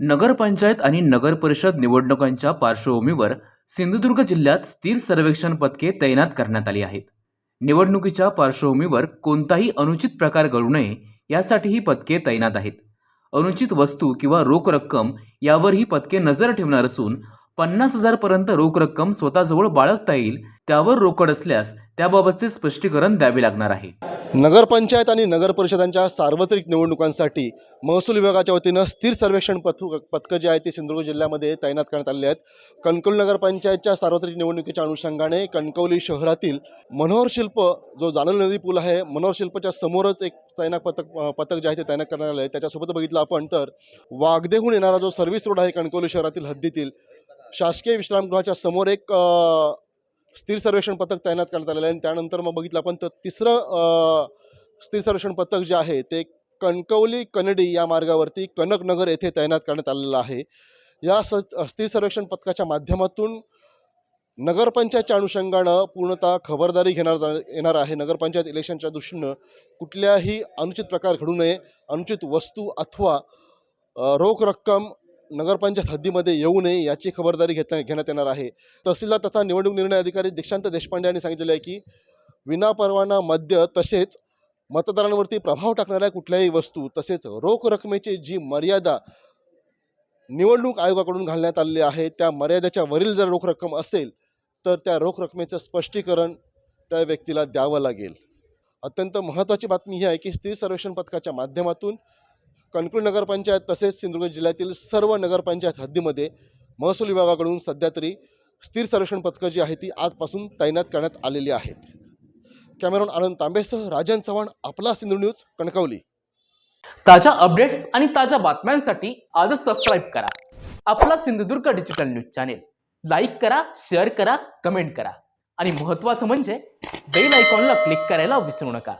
नगरपंचायत आणि नगरपरिषद निवडणुकांच्या पार्श्वभूमीवर सिंधुदुर्ग जिल्ह्यात स्थिर सर्वेक्षण पथके तैनात करण्यात आली आहेत. निवडणुकीच्या पार्श्वभूमीवर कोणताही अनुचित प्रकार घडू नये यासाठी ही पथके तैनात आहेत. अनुचित वस्तू किंवा रोख रक्कम यावर ही पथके नजर ठेवणार असून पन्नास हजारपर्यंत रोख रक्कम स्वतःजवळ बाळगता येईल त्यावर रोकड असल्यास त्याबाबतचे स्पष्टीकरण द्यावे लागणार आहे. नगरपंचायत आणि नगरपरिषदांच्या सार्वत्रिक निवडणुकांसाठी महसूल विभागाच्या वतीनं स्थिर सर्वेक्षण पथक पथकं जे आहेत ते सिंधुदुर्ग जिल्ह्यामध्ये तैनात करण्यात आले आहेत. कणकवली नगरपंचायतच्या सार्वत्रिक निवडणुकीच्या अनुषंगाने कणकवली शहरातील मनोहर शिल्प जो जानल नदी पूल आहे मनोहर शिल्पच्या समोरच एक तैनात पथक पथक जे आहे ते तैनात करण्यात आलं आहे त्याच्यासोबत बघितलं आपण तर वागदेहून येणारा जो सर्व्हिस रोड आहे कणकवली शहरातील हद्दीतील शासकीय विश्रामगृहाच्या समोर एक स्थिर सर्वेक्षण पथक तैनात करण्यात आलेलं आहे आणि त्यानंतर मग बघितलं आपण तर तिसरं स्थिर सर्वेक्षण पथक जे आहे ते कणकवली कनडी या मार्गावरती कनकनगर येथे तैनात करण्यात आलेलं आहे. या स स्थिर सर्वेक्षण पथकाच्या माध्यमातून नगरपंचायतच्या अनुषंगानं पूर्णतः खबरदारी घेणार येणार आहे. नगरपंचायत इलेक्शनच्या दृष्टीनं कुठल्याही अनुचित प्रकार घडू नये. अनुचित वस्तू अथवा रोख रक्कम नगरपंचायत हद्दीमध्ये येऊ नये याची खबरदारी घेता घेण्यात येणार आहे. तहसीलदार तथा निवडणूक निर्णय अधिकारी दीक्षांत देशपांडे यांनी सांगितलेलं आहे की विनापरवाना मद्य तसेच मतदारांवरती प्रभाव टाकणाऱ्या कुठल्याही वस्तू तसेच रोख रकमेची जी मर्यादा निवडणूक आयोगाकडून घालण्यात आलेली आहे त्या मर्यादेच्या वरील जर रोख रक्कम असेल तर त्या रोख रकमेचं स्पष्टीकरण त्या व्यक्तीला द्यावं लागेल. अत्यंत महत्त्वाची बातमी ही आहे की स्थिर सर्वेक्षण पथकाच्या माध्यमातून कणकूर नगरपंचायत तसेच सिंधुदुर्ग जिल्ह्यातील सर्व नगरपंचायत हद्दीमध्ये महसूल विभागाकडून सध्या तरी स्थिर सर्वेक्षण पथकं जी आहे ती आजपासून तैनात करण्यात आलेली आहेत. कॅमेरॉन आनंद तांबेसह राजन चव्हाण आपला सिंधू न्यूज कणकवली. ताज्या अपडेट्स आणि ताज्या बातम्यांसाठी आजच सबस्क्राईब करा. आपला Sindhudurg digital news channel like करा शेअर करा कमेंट करा. आणि महत्त्वाचं म्हणजे बेल आयकॉनला क्लिक करायला विसरू नका.